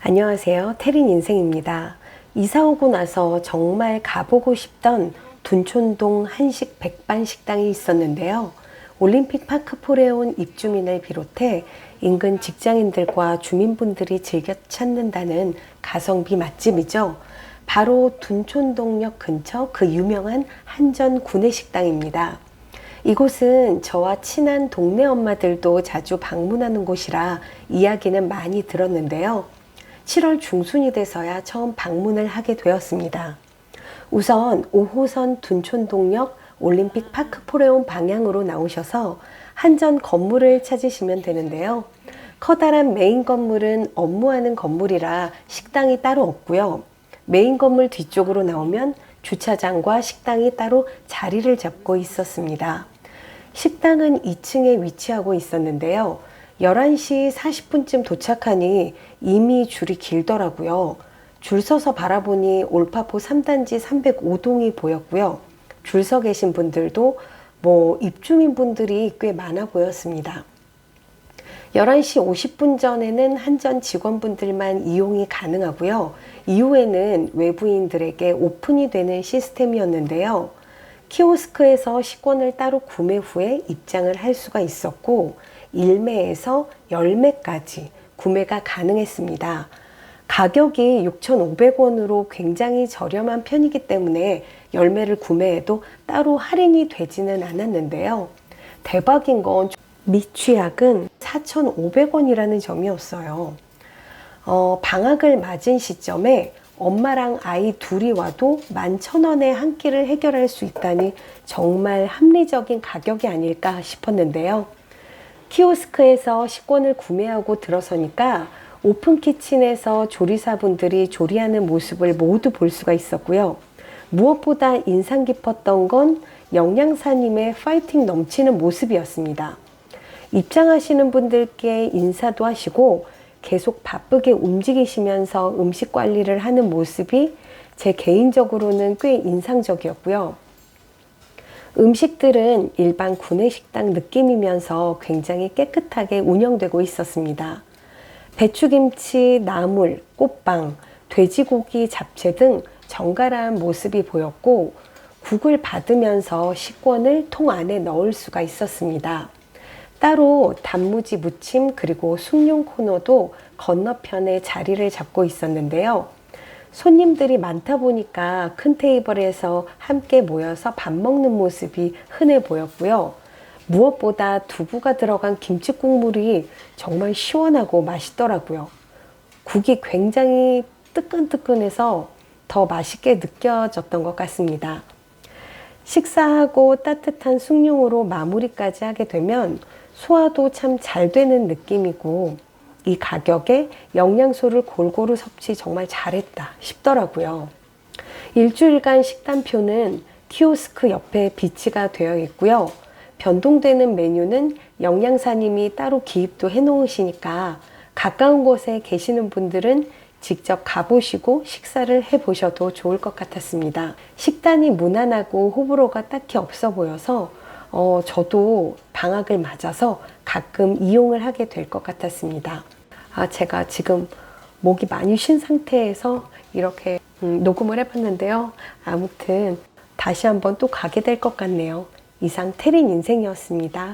안녕하세요. 태린 인생입니다. 이사 오고 나서 정말 가보고 싶던 둔촌동 한식 백반 식당이 있었는데요. 올림픽 파크폴에 온 입주민을 비롯해 인근 직장인들과 주민분들이 즐겨 찾는다는 가성비 맛집이죠. 바로 둔촌동역 근처 그 유명한 한전 구내식당입니다. 이곳은 저와 친한 동네 엄마들도 자주 방문하는 곳이라 이야기는 많이 들었는데요. 7월 중순이 돼서야 처음 방문을 하게 되었습니다. 우선 5호선 둔촌동역 올림픽 파크포레온 방향으로 나오셔서 한전 건물을 찾으시면 되는데요. 커다란 메인 건물은 업무하는 건물이라 식당이 따로 없고요. 메인 건물 뒤쪽으로 나오면 주차장과 식당이 따로 자리를 잡고 있었습니다. 식당은 2층에 위치하고 있었는데요. 11시 40분쯤 도착하니 이미 줄이 길더라고요. 줄 서서 바라보니 올파포 3단지 305동이 보였고요. 줄 서 계신 분들도 뭐 입주민 분들이 꽤 많아 보였습니다. 11시 50분 전에는 한전 직원분들만 이용이 가능하고요. 이후에는 외부인들에게 오픈이 되는 시스템이었는데요. 키오스크에서 식권을 따로 구매 후에 입장을 할 수가 있었고, 1매에서 10매까지 구매가 가능했습니다. 가격이 6,500원으로 굉장히 저렴한 편이기 때문에 열매를 구매해도 따로 할인이 되지는 않았는데요. 대박인 건 미취학은 4,500원이라는 점이었어요. 어, 방학을 맞은 시점에 엄마랑 아이 둘이 와도 11,000원에 한 끼를 해결할 수 있다니 정말 합리적인 가격이 아닐까 싶었는데요. 키오스크에서 식권을 구매하고 들어서니까 오픈 키친에서 조리사분들이 조리하는 모습을 모두 볼 수가 있었고요. 무엇보다 인상 깊었던 건 영양사님의 파이팅 넘치는 모습이었습니다. 입장하시는 분들께 인사도 하시고 계속 바쁘게 움직이시면서 음식 관리를 하는 모습이 제 개인적으로는 꽤 인상적이었고요. 음식들은 일반 구내식당 느낌이면서 굉장히 깨끗하게 운영되고 있었습니다. 배추김치, 나물, 꽃빵, 돼지고기, 잡채 등 정갈한 모습이 보였고 국을 받으면서 식권을 통 안에 넣을 수가 있었습니다. 따로 단무지 무침 그리고 숭늉 코너도 건너편에 자리를 잡고 있었는데요. 손님들이 많다 보니까 큰 테이블에서 함께 모여서 밥 먹는 모습이 흔해 보였고요. 무엇보다 두부가 들어간 김치 국물이 정말 시원하고 맛있더라고요. 국이 굉장히 뜨끈뜨끈해서 더 맛있게 느껴졌던 것 같습니다. 식사하고 따뜻한 숭늉으로 마무리까지 하게 되면 소화도 참 잘 되는 느낌이고 이 가격에 영양소를 골고루 섭취 정말 잘했다 싶더라고요. 일주일간 식단표는 키오스크 옆에 비치가 되어 있고요. 변동되는 메뉴는 영양사님이 따로 기입도 해 놓으시니까 가까운 곳에 계시는 분들은 직접 가보시고 식사를 해 보셔도 좋을 것 같았습니다. 식단이 무난하고 호불호가 딱히 없어 보여서 어, 저도 방학을 맞아서 가끔 이용을 하게 될 것 같았습니다. 아, 제가 지금 목이 많이 쉰 상태에서 이렇게 음, 녹음을 해봤는데요. 아무튼 다시 한번 또 가게 될 것 같네요. 이상 테린 인생이었습니다.